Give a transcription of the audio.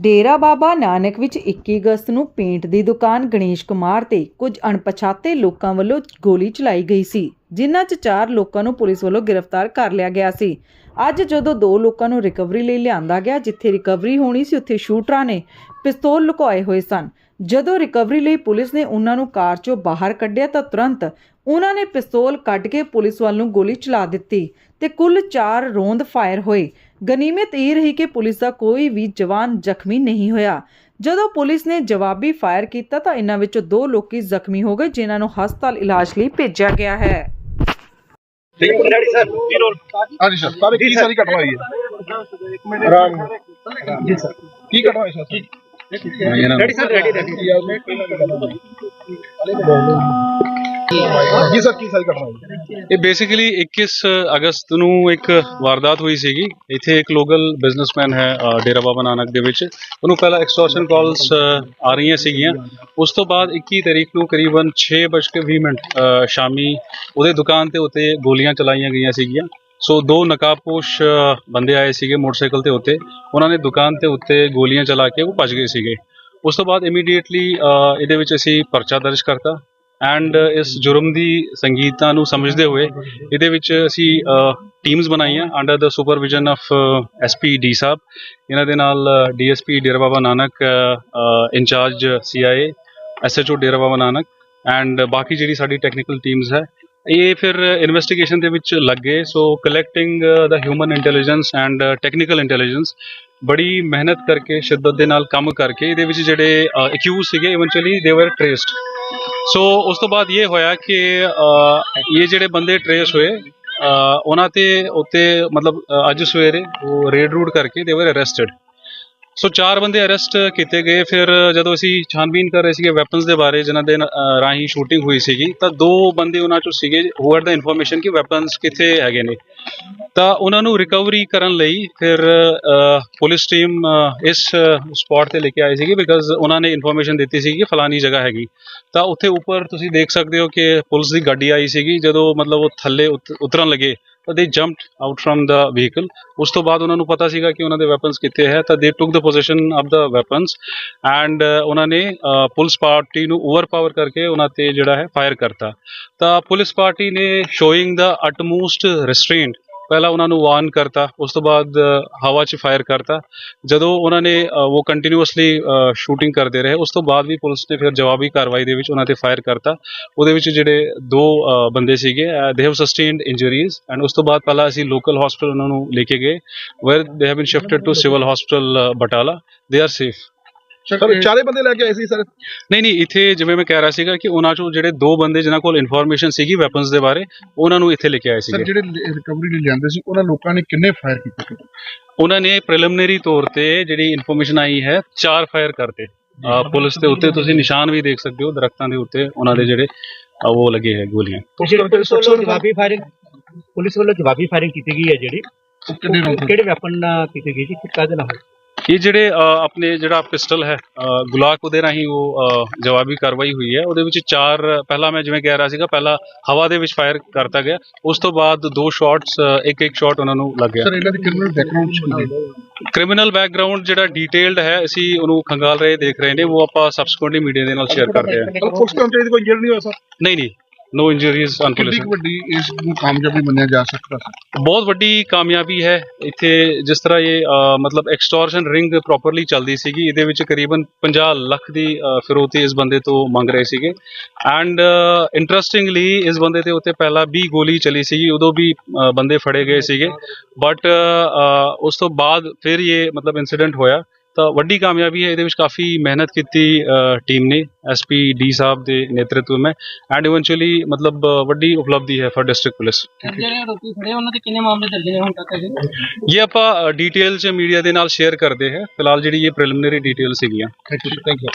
ਡੇਰਾ ਬਾਬਾ ਨਾਨਕ ਵਿੱਚ 21 ਅਗਸਤ ਨੂੰ ਪੇਂਟ ਦੀ ਦੁਕਾਨ ਗਣੇਸ਼ ਕੁਮਾਰ ਤੇ ਕੁਝ ਅਣਪਛਾਤੇ ਲੋਕਾਂ ਵੱਲੋਂ ਗੋਲੀ ਚਲਾਈ ਗਈ ਸੀ, ਜਿਨ੍ਹਾਂ 'ਚ ਚਾਰ ਲੋਕਾਂ ਨੂੰ ਪੁਲਿਸ ਵੱਲੋਂ ਗ੍ਰਿਫਤਾਰ ਕਰ ਲਿਆ ਗਿਆ ਸੀ। ਅੱਜ ਜਦੋਂ ਦੋ ਲੋਕਾਂ ਨੂੰ ਰਿਕਵਰੀ ਲਈ ਲਿਆਂਦਾ ਗਿਆ, ਜਿੱਥੇ ਰਿਕਵਰੀ ਹੋਣੀ ਸੀ, ਉੱਥੇ ਸ਼ੂਟਰਾਂ ਨੇ ਪਿਸਤੌਲ ਲੁਕਾਏ ਹੋਏ ਸਨ। ਜਦੋਂ ਰਿਕਵਰੀ ਲਈ ਪੁਲਿਸ ਨੇ ਉਹਨਾਂ ਨੂੰ ਕਾਰ 'ਚੋਂ ਬਾਹਰ ਕੱਢਿਆ ਤਾਂ ਤੁਰੰਤ ਉਹਨਾਂ ਨੇ ਪਿਸਤੌਲ ਕੱਢ ਕੇ ਪੁਲਿਸ ਵੱਲ ਨੂੰ ਗੋਲੀ ਚਲਾ ਦਿੱਤੀ ਤੇ ਕੁੱਲ 4 ਰੋਂਦ ਫਾਇਰ ਹੋਏ। ਗਨੀਮਤ ਇਹ ਰਹੀ ਕਿ ਪੁਲਿਸ ਦਾ ਕੋਈ ਵੀ ਜਵਾਨ ਜ਼ਖਮੀ ਨਹੀਂ ਹੋਇਆ। ਜਦੋਂ ਪੁਲਿਸ ਨੇ ਜਵਾਬੀ ਫਾਇਰ ਕੀਤਾ ਤਾਂ ਇਹਨਾਂ ਵਿੱਚੋਂ ਦੋ ਲੋਕੀ ਜ਼ਖਮੀ ਹੋ ਗਏ ਜਿਨ੍ਹਾਂ ਨੂੰ ਹਸਪਤਾਲ ਇਲਾਜ ਲਈ ਭੇਜਿਆ ਗਿਆ ਹੈ। ਰੈਡੀ ਸਰ ਜ਼ੀਰੋ ਹਾਂਜੀ ਸਰ ਸਾਰੇ ਕੀ ਸਾਰੀ ਘਟਨਾ ਹੋਈ ਹੈ? ਆਰਾਮ ਜੀ ਸਰ ਕੀ ਘਟਨਾ ਹੋਈ sir? Ready sir ready ready ਜੀ ਸਰ, ਕੀ ਸਾਰੀ ਘਟਨਾ ਹੋਈ? ਇਹ ਬੇਸਿਕਲੀ 21 ਅਗਸਤ ਨੂੰ ਇੱਕ ਵਾਰਦਾਤ ਹੋਈ ਸੀਗੀ। ਇੱਥੇ ਇੱਕ ਲੋਕਲ ਬਿਜ਼ਨਸਮੈਨ ਹੈ ਡੇਰਾ ਬਾਬਾ ਨਾਨਕ ਦੇ ਵਿੱਚ। ਉਹਨੂੰ ਪਹਿਲਾਂ ਐਕਸਟੋਰਸ਼ਨ ਕਾਲਸ ਆ ਰਹੀਆਂ ਸੀਗੀਆਂ। ਉਸ ਤੋਂ ਬਾਅਦ 21 ਤਰੀਕ ਨੂੰ ਕਰੀਬਨ 6:20 ਮਿੰਟ ਸ਼ਾਮੀ ਉਹਦੇ ਦੁਕਾਨ ਤੇ ਉੱਤੇ ਗੋਲੀਆਂ ਚਲਾਈਆਂ ਗਈਆਂ ਸੀਗੀਆਂ। ਸੋ ਦੋ ਨਕਾਬਪੋਸ਼ ਬੰਦੇ ਆਏ ਸੀਗੇ ਮੋਟਰਸਾਈਕਲ ਤੇ ਉੱਤੇ। ਉਹਨਾਂ ਨੇ ਦੁਕਾਨ ਤੇ ਉੱਤੇ ਗੋਲੀਆਂ ਚਲਾ ਕੇ ਉਹ ਭੱਜ ਗਏ ਸੀਗੇ। ਉਸ ਤੋਂ ਬਾਅਦ ਇਮੀਡੀਏਟਲੀ ਇਹਦੇ ਵਿੱਚ ਅਸੀਂ ਪਰਚਾ ਦਰਜ ਕਰਤਾ। ਐਂਡ uh, ਇਸ ਜੁਰਮ ਦੀ ਸੰਗੀਤਾਂ ਨੂੰ ਸਮਝਦੇ ਹੋਏ ਇਹਦੇ ਵਿੱਚ ਅਸੀਂ ਟੀਮਸ ਬਣਾਈਆਂ under the supervision of SP D ਸਾਹਿਬ। ਇਹਨਾਂ ਦੇ ਨਾਲ DSP Dera Baba Nanak incharge CIA SHO Dera Baba Nanak and ਬਾਕੀ ਜਿਹੜੀ ਸਾਡੀ ਟੈਕਨੀਕਲ ਟੀਮਸ ਹੈ, ਇਹ ਫਿਰ ਇਨਵੈਸਟੀਗੇਸ਼ਨ ਦੇ ਵਿੱਚ ਲੱਗੇ। So collecting the human intelligence and technical intelligence ਬੜੀ ਮਿਹਨਤ ਕਰਕੇ, ਸ਼ਿੱਦਤ ਦੇ ਨਾਲ ਕੰਮ ਕਰਕੇ ਇਹਦੇ ਵਿੱਚ ਜਿਹੜੇ ਅਕਿਊਜ਼ ਸੀਗੇ ਇਵੈਂਚੁਅਲੀ ਦੇ ਵਰ ਟ੍ਰੇਸਡ ਸੋ ਉਸ ਤੋਂ ਬਾਅਦ ਇਹ ਹੋਇਆ ਕਿ ਇਹ ਜਿਹੜੇ ਬੰਦੇ ਟ੍ਰੇਸ ਹੋਏ ਉਹਨਾਂ ਤੇ ਉੱਤੇ, ਮਤਲਬ ਅੱਜ ਸਵੇਰੇ ਉਹ ਰੇਡ ਰੂਡ ਕਰਕੇ ਦੇ ਵਰ ਅਰੈਸਟਡ ਸੋ ਚਾਰ ਬੰਦੇ ਅਰੈਸਟ ਕੀਤੇ ਗਏ। ਫਿਰ ਜਦੋਂ ਅਸੀਂ ਛਾਨਬੀਨ ਕਰ ਰਹੇ ਸੀਗੇ ਵੈਪਨਸ ਦੇ ਬਾਰੇ, ਜਿਨ੍ਹਾਂ ਦੇ ਰਾਹੀਂ ਸ਼ੂਟਿੰਗ ਹੋਈ ਸੀਗੀ, ਤਾਂ ਦੋ ਬੰਦੇ ਉਹਨਾਂ ਚੋਂ ਸੀਗੇ ਹੂ ਆਰ ਦਾ ਇਨਫੋਰਮੇਸ਼ਨ ਕਿ ਵੈਪਨਸ ਕਿੱਥੇ ਹੈਗੇ ਨੇ। ਤਾਂ ਉਹਨਾਂ ਨੂੰ ਰਿਕਵਰੀ ਕਰਨ ਲਈ ਫਿਰ ਪੁਲਿਸ ਟੀਮ ਇਸ ਸਪੌਟ ਤੇ ਲੈ ਕੇ ਆਈ ਸੀਗੀ ਬਿਕਾਜ਼ ਉਹਨਾਂ ਨੇ ਇਨਫੋਰਮੇਸ਼ਨ ਦਿੱਤੀ ਸੀ ਕਿ ਫਲਾਨੀ ਜਗ੍ਹਾ ਹੈਗੀ। ਤਾਂ ਉੱਥੇ ਉੱਪਰ ਤੁਸੀਂ ਦੇਖ ਸਕਦੇ ਹੋ ਕਿ ਪੁਲਿਸ ਦੀ ਗੱਡੀ ਆਈ ਸੀਗੀ। ਜਦੋਂ ਮਤਲਬ ਉਹ ਥੱਲੇ ਉਤ- ਉਤਰਨ ਲੱਗੇ ਤਾਂ they jumped out from the vehicle ਉਸ ਤੋਂ ਬਾਅਦ ਉਹਨਾਂ ਨੂੰ ਪਤਾ ਸੀਗਾ ਕਿ ਉਹਨਾਂ ਦੇ ਵੈਪਨਸ ਕਿੱਥੇ ਹੈ, ਤਾਂ they took the position of the weapons and ਉਹਨਾਂ ਨੇ ਪੁਲਿਸ ਪਾਰਟੀ ਨੂੰ ਓਵਰਪਾਵਰ ਕਰਕੇ ਉਹਨਾਂ ਤੇ ਜਿਹੜਾ ਹੈ ਫਾਇਰ ਕਰਤਾ। ਤਾਂ ਪੁਲਿਸ ਪਾਰਟੀ ਨੇ ਸ਼ੋਇੰਗ ਦਾ ਅਟਮੋਸਟ ਰੈਸਟ੍ਰੇਂਟ ਪਹਿਲਾਂ ਉਹਨਾਂ ਨੂੰ ਵਾਰਨ ਕਰਤਾ, ਉਸ ਤੋਂ ਬਾਅਦ ਹਵਾ 'ਚ ਫਾਇਰ ਕਰਤਾ। ਜਦੋਂ ਉਹਨਾਂ ਨੇ ਉਹ ਕੰਟੀਨਿਊਸਲੀ ਸ਼ੂਟਿੰਗ ਕਰਦੇ ਰਹੇ, ਉਸ ਤੋਂ ਬਾਅਦ ਵੀ ਪੁਲਿਸ ਨੇ ਫਿਰ ਜਵਾਬੀ ਕਾਰਵਾਈ ਦੇ ਵਿੱਚ ਉਹਨਾਂ ਤੇ ਫਾਇਰ ਕਰਤਾ। ਉਹਦੇ ਵਿੱਚ ਜਿਹੜੇ ਦੋ ਬੰਦੇ ਸੀਗੇ they have sustained injuries and ਉਸ ਤੋਂ ਬਾਅਦ ਪਹਿਲਾਂ ਅਸੀਂ ਲੋਕਲ ਹਸਪੀਟਲ ਉਹਨਾਂ ਨੂੰ ਲੈ ਕੇ ਗਏ where they have been shifted to civil hospital Batala. They are safe sir ਚਾਰੇ ਬੰਦੇ ਲੈ ਕੇ ਆਏ ਸੀ ਸਰ? ਨਹੀਂ ਨਹੀਂ ਇੱਥੇ ਜਿਵੇਂ ਮੈਂ ਕਹਿ ਰਿਹਾ ਸੀਗਾ ਕਿ ਉਹਨਾਂ ਚੋਂ ਜਿਹੜੇ ਦੋ ਬੰਦੇ ਜਿਨ੍ਹਾਂ ਕੋਲ ਇਨਫੋਰਮੇਸ਼ਨ ਸੀਗੀ ਵੈਪਨਸ ਦੇ ਬਾਰੇ ਉਹਨਾਂ ਨੂੰ ਇੱਥੇ ਲੈ ਕੇ ਆਏ ਸਰ ਸੀਗੇ। ਜਿਹੜੇ ਰਿਕਵਰੀ ਲਈ ਜਾਂਦੇ ਸੀ ਉਹਨਾਂ ਲੋਕਾਂ ਨੇ ਕਿੰਨੇ ਫਾਇਰ ਕੀਤੇ? ਉਹਨਾਂ ਨੇ ਪ੍ਰੀਲਿਮਿਨਰੀ ਤੌਰ ਤੇ ਜਿਹੜੀ ਇਨਫੋਰਮੇਸ਼ਨ ਆਈ ਹੈ ਚਾਰ ਫਾਇਰ ਕਰਤੇ। ਪੁਲਿਸ ਦੇ ਉੱਤੇ ਤੁਸੀਂ ਨਿਸ਼ਾਨ ਵੀ ਦੇਖ ਸਕਦੇ ਹੋ ਦਰਖਤਾਂ ਦੇ ਉੱਤੇ ਉਹਨਾਂ ਦੇ ਜਿਹੜੇ ਉਹ ਲੱਗੇ ਹੈ ਗੋਲੀਆਂ। ਪੁਲਿਸ ਵੱਲੋਂ ਜਵਾਬੀ ਫਾਇਰਿੰਗ ਪੁਲਿਸ ਵੱਲੋਂ ਜਵਾਬੀ ਫਾਇਰਿੰਗ ਕੀਤੀ ਗਈ ਹੈ ਜਿਹੜੀ। ਕਿਹੜੇ ਵੈਪਨ ਨਾਲ ਕੀਤੀ ਗਈ ਸੀ? ਕਾਹਦੇ ਨਾਲ? ਹੋਈ? ਇਹ ਜਿਹੜੇ ਆਪਣੇ ਜਿਹੜਾ ਪਿਸਟਲ ਹੈ ਗੁਲਾਕ ਉਹਦੇ ਰਾਹੀਂ ਉਹ ਜਵਾਬੀ ਕਾਰਵਾਈ ਹੋਈ ਹੈ। ਉਹਦੇ ਵਿੱਚ ਚਾਰ ਪਹਿਲਾਂ ਮੈਂ ਜਿਵੇਂ ਕਹਿ ਰਿਹਾ ਸੀਗਾ ਪਹਿਲਾਂ ਹਵਾ ਦੇ ਵਿੱਚ ਫਾਇਰ ਕਰਤਾ ਗਿਆ। ਉਸ ਤੋਂ ਬਾਅਦ ਦੋ ਸ਼ਾਟਸ ਇੱਕ ਇੱਕ ਸ਼ਾਟ ਉਹਨਾਂ ਨੂੰ ਲੱਗ ਗਿਆ। ਸਰ ਇਹਨਾਂ ਦੀ ਕ੍ਰਿਮੀਨਲ ਬੈਕਗ੍ਰਾਉਂਡ ਕ੍ਰਿਮੀਨਲ ਬੈਕਗ੍ਰਾਉਂਡ ਜਿਹੜਾ ਡਿਟੇਲਡ ਹੈ ਅਸੀਂ ਉਹਨੂੰ ਖੰਗਾਲ ਰਹੇ ਦੇਖ ਰਹੇ ਨੇ। ਉਹ ਆਪਾਂ ਸਬਸਕੁਐਂਟਲੀ ਮੀਡੀਆ ਦੇ ਨਾਲ ਸ਼ੇਅਰ ਕਰਦੇ ਹਾਂ। ਪੁਲਿਸ ਕਰਮਚਾਰੀ ਦੀ ਕੋਈ ਇੰਜਰੀ ਨਹੀਂ ਹੋਇਆ ਸਰ ਨਹੀਂ ਨਹੀਂ। ਨੋ ਇੰਜਰੀਜ਼ ਕਿੰਨੀ ਕੁ ਵੱਡੀ ਇਸ ਨੂੰ ਕਾਮਯਾਬੀ ਮੰਨਿਆ ਜਾ ਸਕਦਾ ਸਰ ਬਹੁਤ ਵੱਡੀ ਕਾਮਯਾਬੀ ਹੈ। ਇੱਥੇ ਜਿਸ ਤਰ੍ਹਾਂ ਇਹ ਅ, ਮਤਲਬ ਐਕਸਟੋਰਸ਼ਨ ਰਿੰਗ ਪ੍ਰੋਪਰਲੀ ਚੱਲਦੀ ਸੀਗੀ ਇਹਦੇ ਵਿੱਚ ਕਰੀਬਨ 50 ਲੱਖ ਦੀ ਅ, ਫਿਰੌਤੀ ਇਸ ਬੰਦੇ ਤੋਂ ਮੰਗ ਰਹੇ ਸੀਗੇ। ਐਂਡ ਇੰਟਰਸਟਿੰਗਲੀ ਇਸ ਬੰਦੇ ਤੇ ਉੱਤੇ ਪਹਿਲਾਂ 20 ਗੋਲੀ ਚਲੀ ਸੀਗੀ ਉਦੋਂ ਵੀ ਅ, ਬੰਦੇ ਫੜੇ ਗਏ ਸੀਗੇ। ਬਟ ਉਸ ਤੋਂ ਬਾਅਦ ਫਿਰ ਇਹ ਮਤਲਬ ਇਨਸੀਡੈਂਟ ਹੋਇਆ। ਤਾਂ ਵੱਡੀ ਕਾਮਯਾਬੀ ਹੈ ਇਹਦੇ ਵਿੱਚ ਕਾਫੀ ਮਿਹਨਤ ਕੀਤੀ ਟੀਮ ਨੇ ਐਸਪੀ ਡੀ ਸਾਹਿਬ ਦੇ ਨੇਤਰਤਵ में ਐਂਡ ਇਵੈਂਚੁਅਲੀ ਮਤਲਬ ਵੱਡੀ ਉਪਲਬਧੀ ਹੈ ਫॉर ਡਿਸਟ੍ਰਿਕਟ ਪੁਲਿਸ। ਜਿਹੜੇ ਆਰੋਪੀ ਫੜੇ ਉਹਨਾਂ ਦੇ ਕਿੰਨੇ ਮਾਮਲੇ ਦਰਜ ਨੇ ਹੁਣ ਤੱਕ ਅਜੇ ਇਹ ਆਪਾਂ ਡਿਟੇਲ ਚ ਮੀਡੀਆ ਦੇ ਨਾਲ ਸ਼ੇਅਰ ਕਰਦੇ ਹਾਂ। ਫਿਲਹਾਲ ਜਿਹੜੀ ਇਹ ਪ੍ਰੀਲਿਮਿਨਰੀ ਡਿਟੇਲ ਸੀਗੀਆਂ। Thank you thank you